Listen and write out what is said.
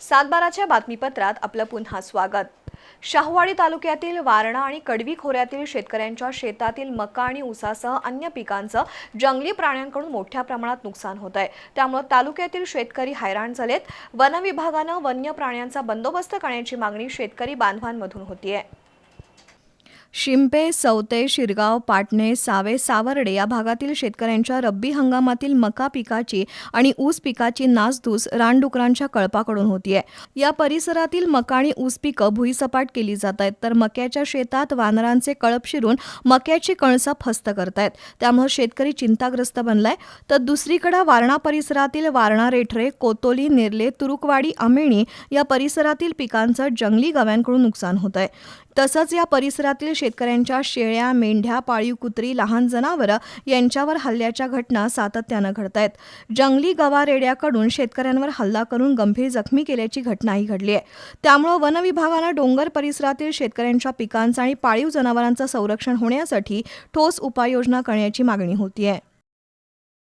सातबाराच्या बातमीपत्रात आपलं पुन्हा स्वागत. शाहूवाडी तालुक्यातील वारणा आणि कडवी खोऱ्यातील शेतकऱ्यांच्या शेतातील मका आणि ऊसासह अन्य पिकांचं जंगली प्राण्यांकडून मोठ्या प्रमाणात नुकसान होत आहे. त्यामुळे तालुक्यातील शेतकरी हैराण झालेत. वनविभागानं वन्य प्राण्यांचा बंदोबस्त करण्याची मागणी शेतकरी बांधवांमधून होती आहे शिंपे सवते शिरगाव पाटणे सावे सावर्डे या भागातील शेतकऱ्यांच्या रब्बी हंगामातील मका पिकाची आणि ऊस पिकाची नासधूस रानडुकरांच्या कळपाकडून होतीये. या परिसरातील मका आणि ऊस पिकं भुईसपाट केली जात आहेत तर मक्याच्या शेतात वानरांचे कळप शिरून मक्याची कणसं फस्त करतायत. त्यामुळे शेतकरी चिंताग्रस्त बनलाय. तर दुसरीकडे वारणा परिसरातील वारणा रेठरे कोतोली नेरले तुरुकवाडी अमेणी या परिसरातील पिकांचं जंगली गव्यांकडून नुकसान होत आहे तसंच या परिसरातील शेतकऱ्यांच्या शेळ्या मेंढ्या पाळीव कुत्री लहान जनावरं यांच्यावर हल्ल्याच्या घटना सातत्यानं घडत आहेत जंगली गवारेड्याकडून शेतकऱ्यांवर हल्ला करून गंभीर जखमी केल्याची घटनाही घडली आहे. त्यामुळं वन विभागानं डोंगर परिसरातील शेतकऱ्यांच्या पिकांचं आणि पाळीव जनावरांचं संरक्षण होण्यासाठी ठोस उपाययोजना करण्याची मागणी होती आहे